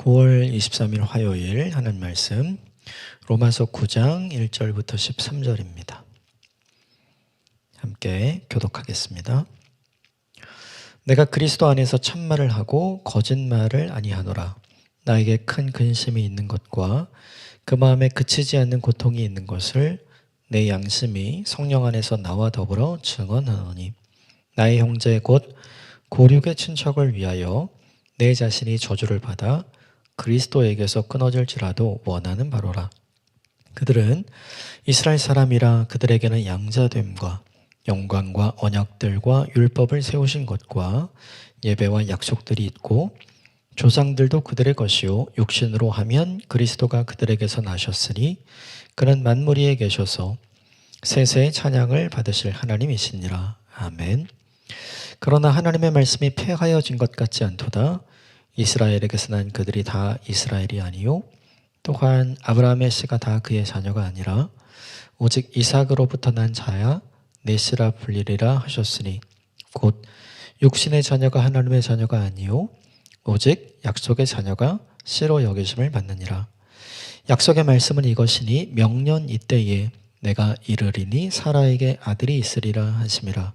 9월 23일 화요일 하는 말씀 로마서 9장 1절부터 13절입니다. 함께 교독하겠습니다. 내가 그리스도 안에서 참말을 하고 거짓말을 아니하노라. 나에게 큰 근심이 있는 것과 그 마음에 그치지 않는 고통이 있는 것을 내 양심이 성령 안에서 나와 더불어 증언하노니 나의 형제 곧 고륙의 친척을 위하여 내 자신이 저주를 받아 그리스도에게서 끊어질지라도 원하는 바로라. 그들은 이스라엘 사람이라 그들에게는 양자됨과 영광과 언약들과 율법을 세우신 것과 예배와 약속들이 있고 조상들도 그들의 것이요 육신으로 하면 그리스도가 그들에게서 나셨으니 그는 만물 위에 계셔서 세세의 찬양을 받으실 하나님이시니라. 아멘. 그러나 하나님의 말씀이 폐하여진 것 같지 않도다. 이스라엘에게서 난 그들이 다 이스라엘이 아니요. 또한 아브라함의 씨가 다 그의 자녀가 아니라 오직 이삭으로부터 난 자야 내 씨라 불리리라 하셨으니 곧 육신의 자녀가 하나님의 자녀가 아니요. 오직 약속의 자녀가 씨로 여기심을 받느니라. 약속의 말씀은 이것이니 명년 이때에 내가 이르리니 사라에게 아들이 있으리라 하심이라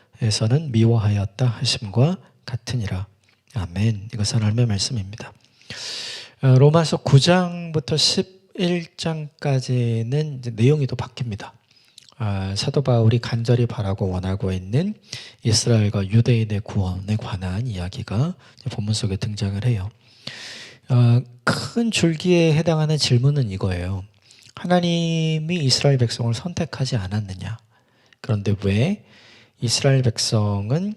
에서는 미워하였다 하심과 같으니라. 아멘. 이것은 하나님의 말씀입니다. 어, 로마서 9장부터 11장까지는 내용이 또 바뀝니다. 아, 사도 바울이 간절히 바라고 원하고 있는 이스라엘과 유대인의 구원에 관한 이야기가 본문 속에 등장을 해요. 어, 큰 줄기에 해당하는 질문은 이거예요. 하나님이 이스라엘 백성을 선택하지 않았느냐? 그런데 왜 이스라엘 백성은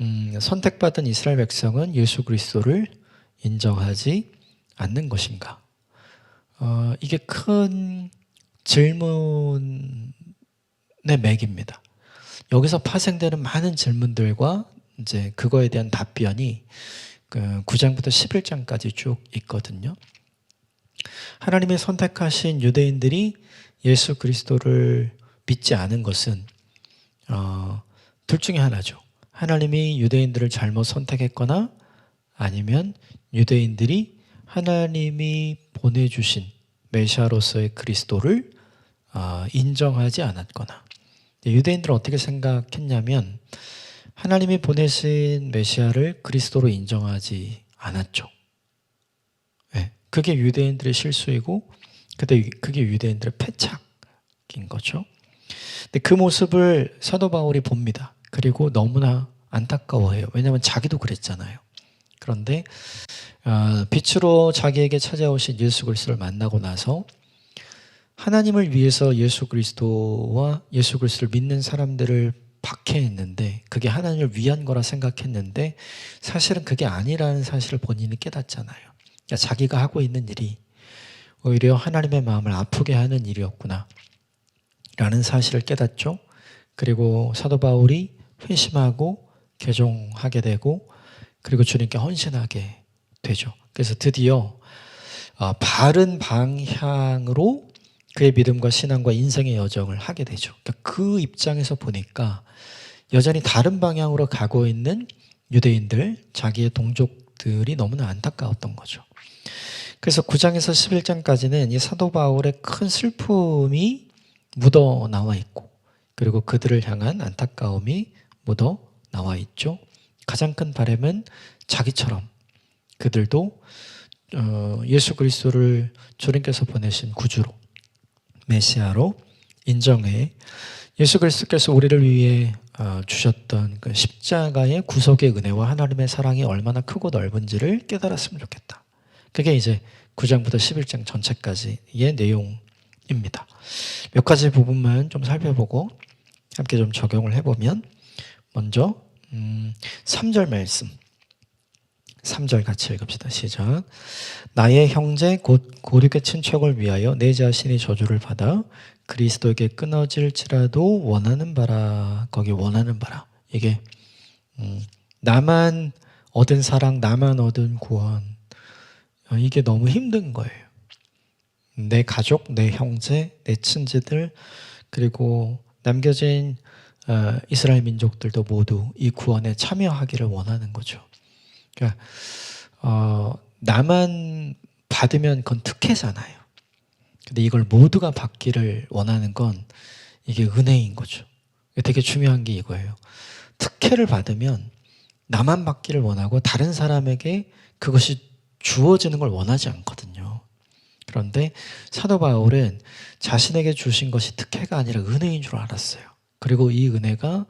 음, 선택받은 이스라엘 백성은 예수 그리스도를 인정하지 않는 것인가? 어, 이게 큰 질문의 맥입니다. 여기서 파생되는 많은 질문들과 이제 그거에 대한 답변이 그 9장부터 11장까지 쭉 있거든요. 하나님이 선택하신 유대인들이 예수 그리스도를 믿지 않은 것은 어, 둘 중에 하나죠. 하나님이 유대인들을 잘못 선택했거나 아니면 유대인들이 하나님이 보내주신 메시아로서의 그리스도를 어, 인정하지 않았거나 유대인들은 어떻게 생각했냐면 하나님이 보내신 메시아를 그리스도로 인정하지 않았죠. 네, 그게 유대인들의 실수이고 그게 유대인들의 패착인 거죠. 근데 그 모습을 사도 바울이 봅니다. 그리고 너무나 안타까워해요. 왜냐하면 자기도 그랬잖아요. 그런데 어, 빛으로 자기에게 찾아오신 예수 그리스도를 만나고 나서 하나님을 위해서 예수 그리스도와 예수 그리스도를 믿는 사람들을 박해했는데 그게 하나님을 위한 거라 생각했는데 사실은 그게 아니라는 사실을 본인이 깨닫잖아요. 그러니까 자기가 하고 있는 일이 오히려 하나님의 마음을 아프게 하는 일이었구나. 라는 사실을 깨닫죠. 그리고 사도 바울이 회심하고 개종하게 되고 그리고 주님께 헌신하게 되죠. 그래서 드디어 어, 바른 방향으로 그의 믿음과 신앙과 인생의 여정을 하게 되죠. 그러니까 그 입장에서 보니까 여전히 다른 방향으로 가고 있는 유대인들, 자기의 동족들이 너무나 안타까웠던 거죠. 그래서 9장에서 11장까지는 이 사도 바울의 큰 슬픔이 묻어 나와 있고 그리고 그들을 향한 안타까움이 묻어 나와 있죠. 가장 큰 바람은 자기처럼 그들도 어, 예수 그리스도를 주님께서 보내신 구주로 메시아로 인정해 예수 그리스도께서 우리를 위해 어, 주셨던 그 십자가의 구속의 은혜와 하나님의 사랑이 얼마나 크고 넓은지를 깨달았으면 좋겠다. 그게 이제 9장부터 11장 전체까지의 내용입니다. 몇 가지 부분만 좀 살펴보고 함께 좀 적용을 해보면 먼저 음, 3절 말씀 3절 같이 읽읍시다. 시작. 나의 형제 곧 고륙의 친척을 위하여 내 자신이 저주를 받아 그리스도에게 끊어질지라도 원하는 바라. 거기 원하는 바라. 이게 음, 나만 얻은 사랑, 나만 얻은 구원. 어, 이게 너무 힘든 거예요. 내 가족, 내 형제, 내 친지들 그리고 남겨진 어, 이스라엘 민족들도 모두 이 구원에 참여하기를 원하는 거죠. 그러니까 어, 나만 받으면 그건 특혜잖아요. 근데 이걸 모두가 받기를 원하는 건 이게 은혜인 거죠. 되게 중요한 게 이거예요. 특혜를 받으면 나만 받기를 원하고 다른 사람에게 그것이 주어지는 걸 원하지 않거든요. 그런데 사도 바울은 자신에게 주신 것이 특혜가 아니라 은혜인 줄 알았어요. 그리고 이 은혜가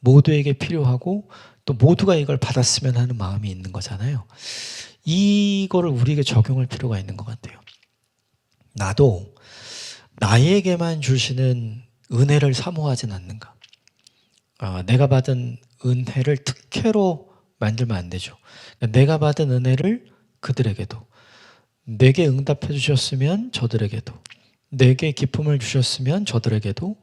모두에게 필요하고 또 모두가 이걸 받았으면 하는 마음이 있는 거잖아요. 이거를 우리에게 적용할 필요가 있는 것 같아요. 나도 나에게만 주시는 은혜를 사모하진 않는가. 아, 내가 받은 은혜를 특혜로 만들면 안 되죠. 내가 받은 은혜를 그들에게도, 내게 응답해 주셨으면 저들에게도, 내게 기쁨을 주셨으면 저들에게도,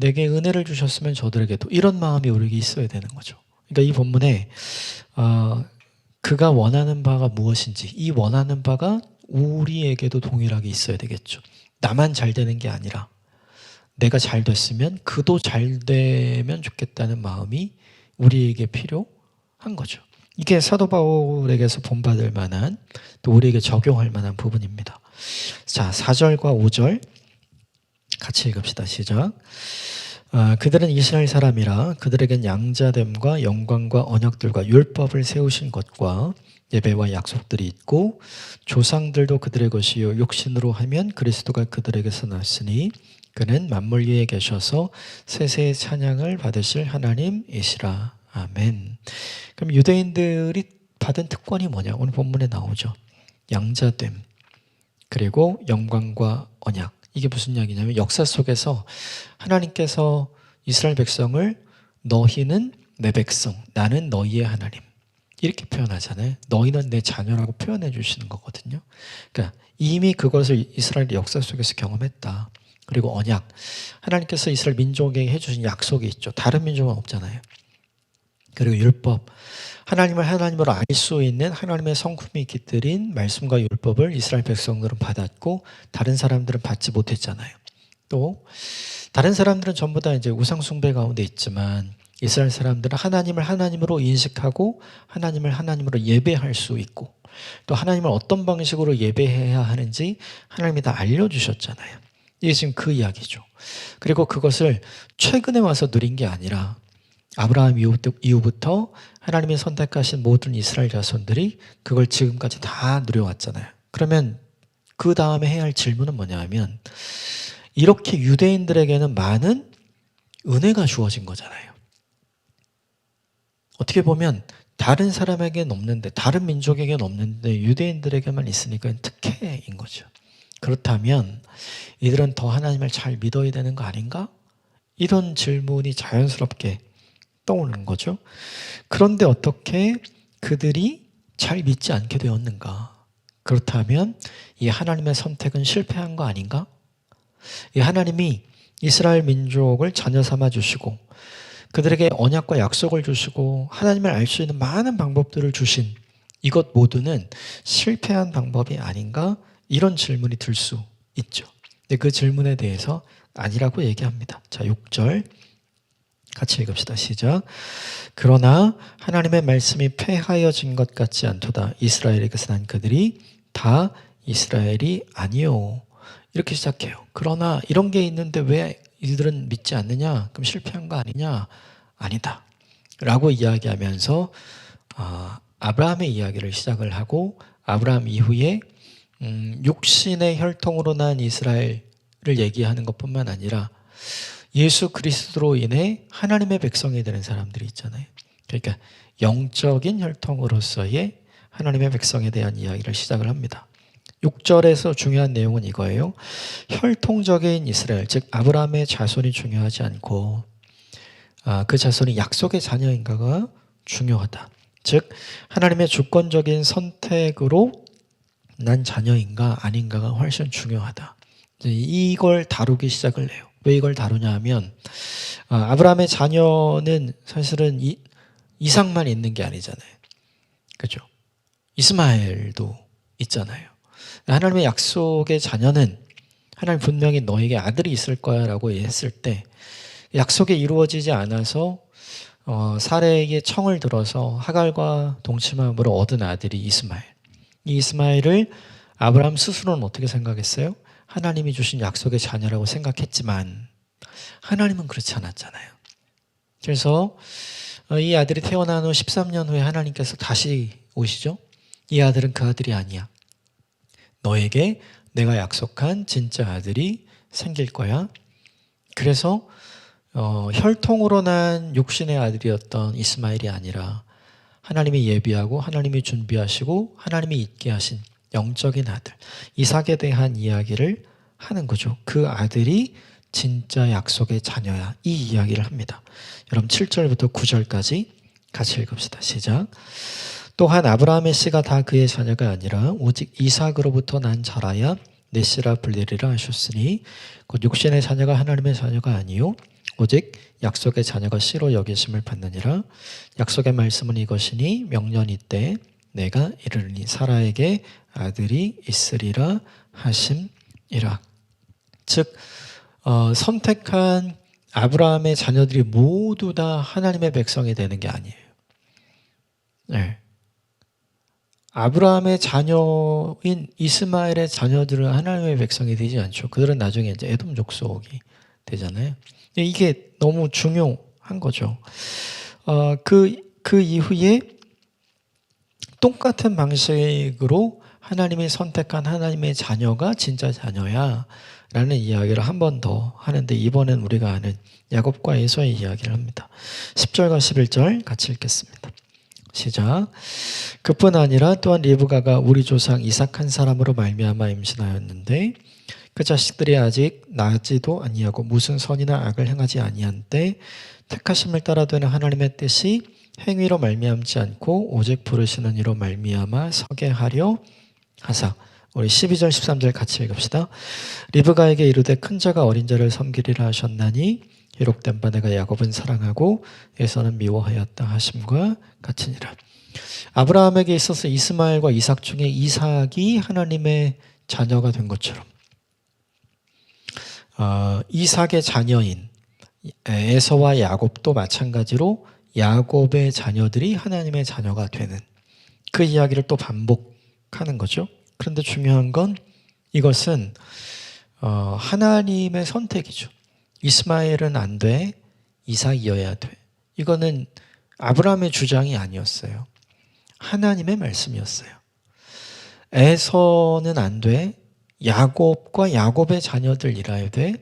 내게 은혜를 주셨으면 저들에게도 이런 마음이 우리에게 있어야 되는 거죠. 그러니까 이 본문에 어, 그가 원하는 바가 무엇인지 이 원하는 바가 우리에게도 동일하게 있어야 되겠죠. 나만 잘 되는 게 아니라 내가 잘 됐으면 그도 잘 되면 좋겠다는 마음이 우리에게 필요한 거죠. 이게 사도 바울에게서 본받을 만한 또 우리에게 적용할 만한 부분입니다. 자, 4절과 5절 같이 읽읍시다. 시작. 아, 그들은 이스라엘 사람이라 그들에겐 양자됨과 영광과 언약들과 율법을 세우신 것과 예배와 약속들이 있고 조상들도 그들의 것이요 육신으로 하면 그리스도가 그들에게서 났으니 그는 만물 위에 계셔서 세세의 찬양을 받으실 하나님이시라 아멘. 그럼 유대인들이 받은 특권이 뭐냐? 오늘 본문에 나오죠. 양자됨 그리고 영광과 언약 이게 무슨 이야기냐면 역사 속에서 하나님께서 이스라엘 백성을 너희는 내 백성, 나는 너희의 하나님 이렇게 표현하잖아요. 너희는 내 자녀라고 표현해 주시는 거거든요. 그러니까 이미 그것을 이스라엘 역사 속에서 경험했다. 그리고 언약 하나님께서 이스라엘 민족에게 해주신 약속이 있죠. 다른 민족은 없잖아요. 그리고 율법 하나님을 하나님으로 알 수 있는 하나님의 성품이 깃들인 말씀과 율법을 이스라엘 백성들은 받았고 다른 사람들은 받지 못했잖아요. 또 다른 사람들은 전부 다 이제 우상 숭배 가운데 있지만 이스라엘 사람들은 하나님을 하나님으로 인식하고 하나님을 하나님으로 예배할 수 있고 또 하나님을 어떤 방식으로 예배해야 하는지 하나님이 다 알려주셨잖아요. 이게 지금 그 이야기죠. 그리고 그것을 최근에 와서 누린 게 아니라 아브라함 이후부터 하나님이 선택하신 모든 이스라엘 자손들이 그걸 지금까지 다 누려왔잖아요. 그러면 그 다음에 해야 할 질문은 뭐냐 하면 이렇게 유대인들에게는 많은 은혜가 주어진 거잖아요. 어떻게 보면 다른 사람에게는 없는데 다른 민족에게는 없는데 유대인들에게만 있으니까 특혜인 거죠. 그렇다면 이들은 더 하나님을 잘 믿어야 되는 거 아닌가? 이런 질문이 자연스럽게 떠오르는 거죠. 그런데 어떻게 그들이 잘 믿지 않게 되었는가? 그렇다면 이 하나님의 선택은 실패한 거 아닌가? 이 하나님이 이스라엘 민족을 자녀 삼아 주시고 그들에게 언약과 약속을 주시고 하나님을 알 수 있는 많은 방법들을 주신 이것 모두는 실패한 방법이 아닌가? 이런 질문이 들 수 있죠. 근데 그 질문에 대해서 아니라고 얘기합니다. 자, 6절. 같이 읽읍시다. 시작. 그러나 하나님의 말씀이 폐하여진 것 같지 않도다. 이스라엘에게서 난 그들이 다 이스라엘이 아니요. 이렇게 시작해요. 그러나 이런 게 있는데 왜 이들은 믿지 않느냐? 그럼 실패한 거 아니냐? 아니다. 라고 이야기하면서 어, 아브라함의 이야기를 시작을 하고 아브라함 이후에 음, 육신의 혈통으로 난 이스라엘을 얘기하는 것뿐만 아니라 예수 그리스도로 인해 하나님의 백성이 되는 사람들이 있잖아요. 그러니까 영적인 혈통으로서의 하나님의 백성에 대한 이야기를 시작을 합니다. 6절에서 중요한 내용은 이거예요. 혈통적인 이스라엘, 즉 아브라함의 자손이 중요하지 않고 아, 그 자손이 약속의 자녀인가가 중요하다. 즉 하나님의 주권적인 선택으로 난 자녀인가 아닌가가 훨씬 중요하다. 이걸 다루기 시작을 해요. 왜 이걸 다루냐 하면 아, 아브라함의 자녀는 사실은 이, 이상만 있는 게 아니잖아요. 그죠? 이스마엘도 있잖아요. 하나님의 약속의 자녀는 하나님 분명히 너에게 아들이 있을 거야 라고 했을 때 약속이 이루어지지 않아서 어, 사례에게 청을 들어서 하갈과 동침함으로 얻은 아들이 이스마엘. 이 이스마엘을 아브라함 스스로는 어떻게 생각했어요? 하나님이 주신 약속의 자녀라고 생각했지만 하나님은 그렇지 않았잖아요. 그래서 어, 이 아들이 태어난 후 13년 후에 하나님께서 다시 오시죠. 이 아들은 그 아들이 아니야. 너에게 내가 약속한 진짜 아들이 생길 거야. 그래서 어, 혈통으로 난 육신의 아들이었던 이스마엘이 아니라 하나님이 예비하고 하나님이 준비하시고 하나님이 있게 하신 영적인 아들 이삭에 대한 이야기를 하는 거죠. 그 아들이 진짜 약속의 자녀야. 이 이야기를 합니다. 여러분 7절부터 9절까지 같이 읽읍시다. 시작. 또한 아브라함의 씨가 다 그의 자녀가 아니라 오직 이삭으로부터 난 자라야 내 씨라 불리리라 하셨으니 곧 육신의 자녀가 하나님의 자녀가 아니요 오직 약속의 자녀가 씨로 여기심을 받느니라 약속의 말씀은 이것이니 명년 이때 내가 이르니 사라에게 아들이 있으리라 하심이라 즉 어, 선택한 아브라함의 자녀들이 모두 다 하나님의 백성이 되는 게 아니에요. 네. 아브라함의 자녀인 이스마엘의 자녀들은 하나님의 백성이 되지 않죠. 그들은 나중에 이제 에돔 족속이 되잖아요. 이게 너무 중요한 거죠. 어, 그, 그 이후에 똑같은 방식으로 하나님이 선택한 하나님의 자녀가 진짜 자녀야. 라는 이야기를 한 번 더 하는데 이번엔 우리가 아는 야곱과 에서의 이야기를 합니다. 10절과 11절 같이 읽겠습니다. 시작. 그뿐 아니라 또한 리브가가 우리 조상 이삭 한 사람으로 말미암아 임신하였는데 그 자식들이 아직 나지도 아니하고 무슨 선이나 악을 행하지 아니한 때 택하심을 따라 되는 하나님의 뜻이 행위로 말미암지 않고 오직 부르시는 이로 말미암아 서게 하려 하사 우리 12절 13절 같이 읽읍시다. 리브가에게 이르되 큰 자가 어린 자를 섬기리라 하셨나니 기록된 바 내가 야곱은 사랑하고 에서는 미워하였다 하심과 같으니라. 아브라함에게 있어서 이스마엘과 이삭 중에 이삭이 하나님의 자녀가 된 것처럼 어, 이삭의 자녀인 에서와 야곱도 마찬가지로 야곱의 자녀들이 하나님의 자녀가 되는 그 이야기를 또 반복 하는 거죠. 그런데 중요한 건 이것은 어, 하나님의 선택이죠. 이스마엘은 안 돼. 이삭이어야 돼. 이거는 아브라함의 주장이 아니었어요. 하나님의 말씀이었어요. 에서는 안 돼. 야곱과 야곱의 자녀들 이라야 돼.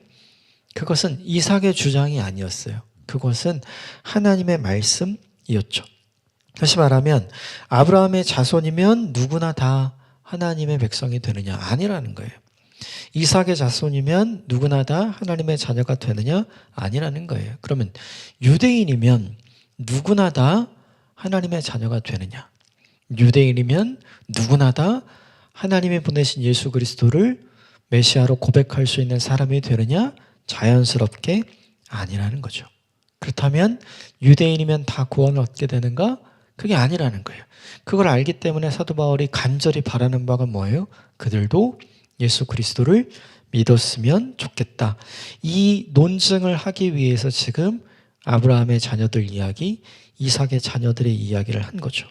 그것은 이삭의 주장이 아니었어요. 그것은 하나님의 말씀이었죠. 다시 말하면 아브라함의 자손이면 누구나 다 하나님의 백성이 되느냐 아니라는 거예요. 이삭의 자손이면 누구나 다 하나님의 자녀가 되느냐? 아니라는 거예요. 그러면 유대인이면 누구나 다 하나님의 자녀가 되느냐? 유대인이면 누구나 다 하나님이 보내신 예수 그리스도를 메시아로 고백할 수 있는 사람이 되느냐? 자연스럽게 아니라는 거죠. 그렇다면 유대인이면 다 구원을 얻게 되는가? 그게 아니라는 거예요. 그걸 알기 때문에 사도 바울이 간절히 바라는 바가 뭐예요? 그들도 예수 그리스도를 믿었으면 좋겠다. 이 논증을 하기 위해서 지금 아브라함의 자녀들 이야기, 이삭의 자녀들의 이야기를 한 거죠.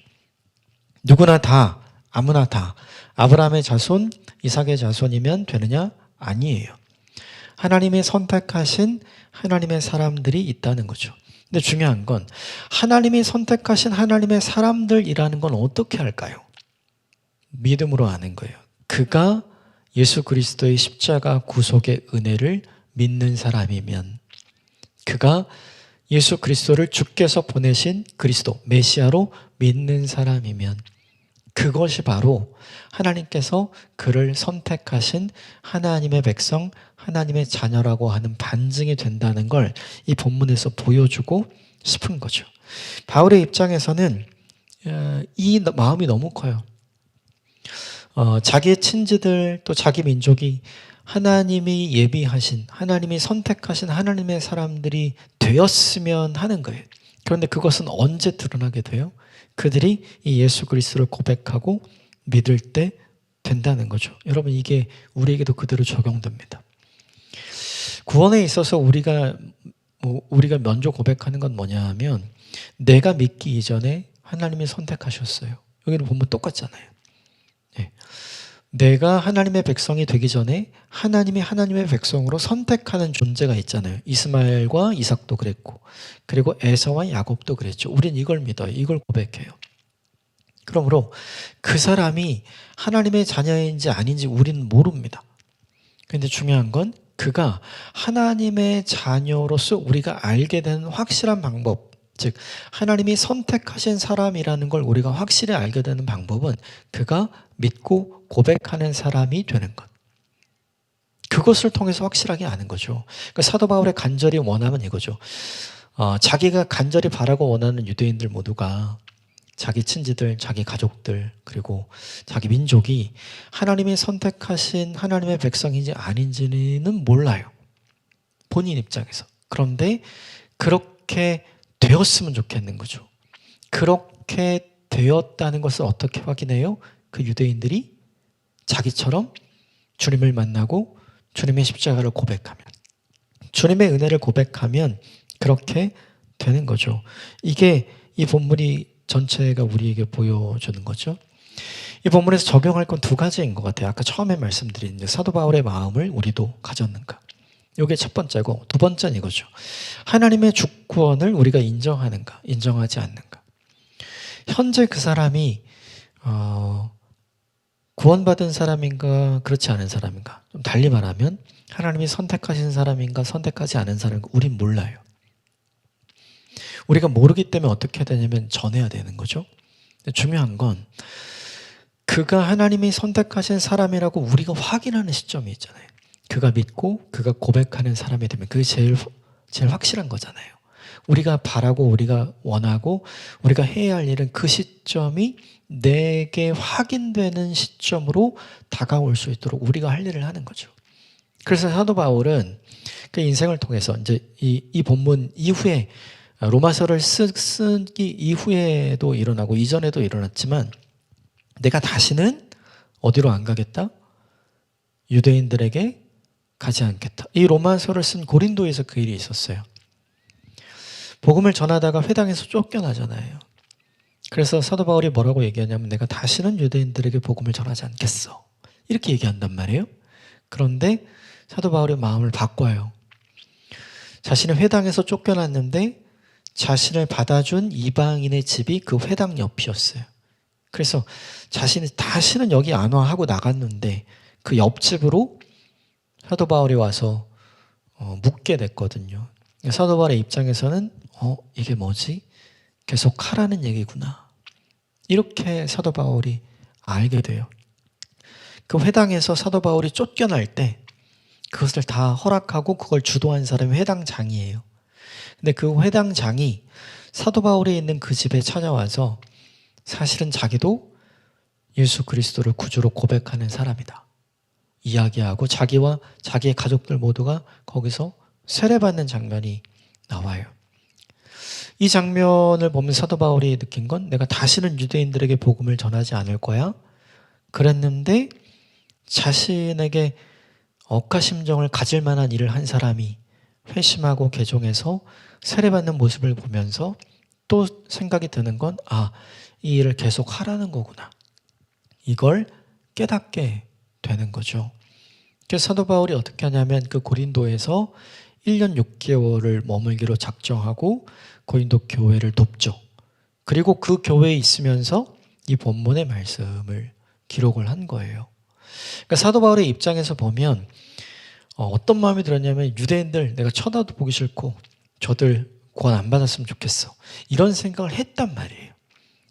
누구나 다, 아무나 다, 아브라함의 자손, 이삭의 자손이면 되느냐? 아니에요. 하나님이 선택하신 하나님의 사람들이 있다는 거죠. 근데 중요한 건 하나님이 선택하신 하나님의 사람들이라는 건 어떻게 할까요? 믿음으로 아는 거예요. 그가 예수 그리스도의 십자가 구속의 은혜를 믿는 사람이면 그가 예수 그리스도를 주께서 보내신 그리스도 메시아로 믿는 사람이면 그것이 바로 하나님께서 그를 선택하신 하나님의 백성, 하나님의 자녀라고 하는 반증이 된다는 걸 이 본문에서 보여주고 싶은 거죠. 바울의 입장에서는 어, 이 마음이 너무 커요. 어, 자기의 친지들 또 자기 민족이 하나님이 예비하신 하나님이 선택하신 하나님의 사람들이 되었으면 하는 거예요. 그런데 그것은 언제 드러나게 돼요? 그들이 이 예수 그리스도를 고백하고 믿을 때 된다는 거죠. 여러분 이게 우리에게도 그대로 적용됩니다. 구원에 있어서 우리가 뭐 우리가 먼저 고백하는 건 뭐냐하면 내가 믿기 이전에 하나님이 선택하셨어요. 여기는 보면 똑같잖아요. 네. 내가 하나님의 백성이 되기 전에 하나님이 하나님의 백성으로 선택하는 존재가 있잖아요. 이스마엘과 이삭도 그랬고, 그리고 에서와 야곱도 그랬죠. 우린 이걸 믿어요. 이걸 고백해요. 그러므로 그 사람이 하나님의 자녀인지 아닌지 우리는 모릅니다. 근데 중요한 건 그가 하나님의 자녀로서 우리가 알게 되는 확실한 방법, 즉 하나님이 선택하신 사람이라는 걸 우리가 확실히 알게 되는 방법은 그가 믿고 고백하는 사람이 되는 것. 그것을 통해서 확실하게 아는 거죠. 그러니까 사도 바울의 간절히 원함은 이거죠. 어, 자기가 간절히 바라고 원하는 유대인들 모두가 자기 친지들, 자기 가족들, 그리고 자기 민족이 하나님이 선택하신 하나님의 백성인지 아닌지는 몰라요. 본인 입장에서. 그런데 그렇게 되었으면 좋겠는 거죠. 그렇게 되었다는 것을 어떻게 확인해요? 그 유대인들이 자기처럼 주님을 만나고 주님의 십자가를 고백하면 주님의 은혜를 고백하면 그렇게 되는 거죠. 이게 이 본문이 전체가 우리에게 보여주는 거죠. 이 본문에서 적용할 건 두 가지인 것 같아요. 아까 처음에 말씀드린 사도 바울의 마음을 우리도 가졌는가. 이게 첫 번째고 두 번째는 이거죠. 하나님의 주권을 우리가 인정하는가, 인정하지 않는가. 현재 그 사람이 어, 구원받은 사람인가, 그렇지 않은 사람인가. 좀 달리 말하면 하나님이 선택하신 사람인가, 선택하지 않은 사람인가, 우린 몰라요. 우리가 모르기 때문에 어떻게 되냐면 전해야 되는 거죠. 중요한 건 그가 하나님이 선택하신 사람이라고 우리가 확인하는 시점이 있잖아요. 그가 믿고 그가 고백하는 사람이 되면 그게 제일 제일 확실한 거잖아요. 우리가 바라고 우리가 원하고 우리가 해야 할 일은 그 시점이 내게 확인되는 시점으로 다가올 수 있도록 우리가 할 일을 하는 거죠. 그래서 사도 바울은 그 인생을 통해서 이제 이, 이 본문 이후에 로마서를 쓰, 쓰기 이후에도 일어나고 이전에도 일어났지만 내가 다시는 어디로 안 가겠다? 유대인들에게 가지 않겠다. 이 로마서를 쓴 고린도에서 그 일이 있었어요. 복음을 전하다가 회당에서 쫓겨나잖아요. 그래서 사도 바울이 뭐라고 얘기하냐면 내가 다시는 유대인들에게 복음을 전하지 않겠어. 이렇게 얘기한단 말이에요. 그런데 사도 바울의 마음을 바꿔요. 자신의 회당에서 쫓겨났는데 자신을 받아준 이방인의 집이 그 회당 옆이었어요. 그래서 자신이 다시는 여기 안 와 하고 나갔는데 그 옆집으로 사도 바울이 와서 어, 묵게 됐거든요. 사도 바울의 입장에서는 어 이게 뭐지? 계속 하라는 얘기구나. 이렇게 사도 바울이 알게 돼요. 그 회당에서 사도 바울이 쫓겨날 때 그것을 다 허락하고 그걸 주도한 사람이 회당 장이에요. 근데 그 회당장이 사도 바울이 있는 그 집에 찾아와서 사실은 자기도 예수 그리스도를 구주로 고백하는 사람이다. 이야기하고 자기와 자기의 가족들 모두가 거기서 세례받는 장면이 나와요. 이 장면을 보면 사도 바울이 느낀 건 내가 다시는 유대인들에게 복음을 전하지 않을 거야. 그랬는데 자신에게 억하심정을 가질 만한 일을 한 사람이 회심하고 개종해서 세례받는 모습을 보면서 또 생각이 드는 건, 아, 이 일을 계속 하라는 거구나. 이걸 깨닫게 되는 거죠. 그래서 사도 바울이 어떻게 하냐면 그 고린도에서 1년 6개월을 머물기로 작정하고 고린도 교회를 돕죠. 그리고 그 교회에 있으면서 이 본문의 말씀을 기록을 한 거예요. 그러니까 사도 바울의 입장에서 보면 어, 어떤 마음이 들었냐면 유대인들 내가 쳐다도 보기 싫고 저들 구원 안 받았으면 좋겠어. 이런 생각을 했단 말이에요.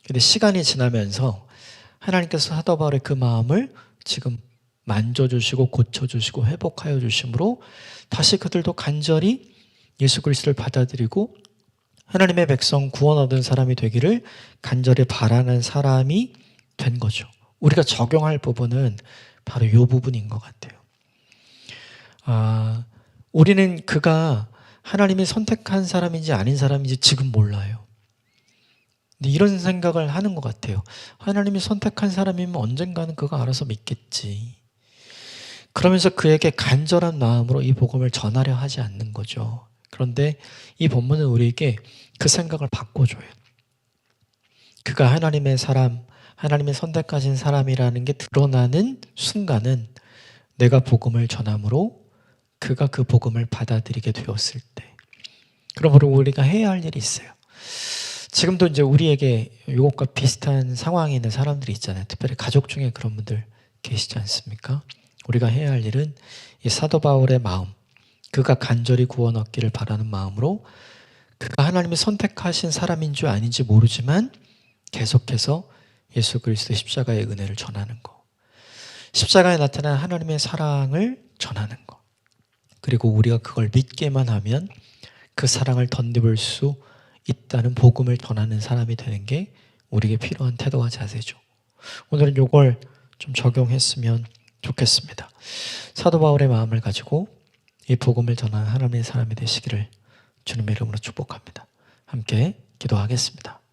근데 시간이 지나면서 하나님께서 사도 바울의 그 마음을 지금 만져주시고 고쳐주시고 회복하여 주심으로 다시 그들도 간절히 예수 그리스도를 받아들이고 하나님의 백성 구원 얻은 사람이 되기를 간절히 바라는 사람이 된 거죠. 우리가 적용할 부분은 바로 이 부분인 것 같아요. 아, 우리는 그가 하나님이 선택한 사람인지 아닌 사람인지 지금 몰라요. 이런 생각을 하는 것 같아요. 하나님이 선택한 사람이면 언젠가는 그가 알아서 믿겠지. 그러면서 그에게 간절한 마음으로 이 복음을 전하려 하지 않는 거죠. 그런데 이 본문은 우리에게 그 생각을 바꿔줘요. 그가 하나님의 사람, 하나님의 선택하신 사람이라는 게 드러나는 순간은 내가 복음을 전함으로 그가 그 복음을 받아들이게 되었을 때. 그러므로 우리가 해야 할 일이 있어요. 지금도 이제 우리에게 이것과 비슷한 상황에 있는 사람들이 있잖아요. 특별히 가족 중에 그런 분들 계시지 않습니까? 우리가 해야 할 일은 이 사도 바울의 마음, 그가 간절히 구원 얻기를 바라는 마음으로 그가 하나님이 선택하신 사람인 줄 아닌지 모르지만 계속해서 예수 그리스도의 십자가의 은혜를 전하는 거. 십자가에 나타난 하나님의 사랑을 전하는 거. 그리고 우리가 그걸 믿게만 하면 그 사랑을 덧입을 수 있다는 복음을 전하는 사람이 되는 게 우리에게 필요한 태도와 자세죠. 오늘은 이걸 좀 적용했으면 좋겠습니다. 사도 바울의 마음을 가지고 이 복음을 전하는 하나님의 사람이 되시기를 주님의 이름으로 축복합니다. 함께 기도하겠습니다.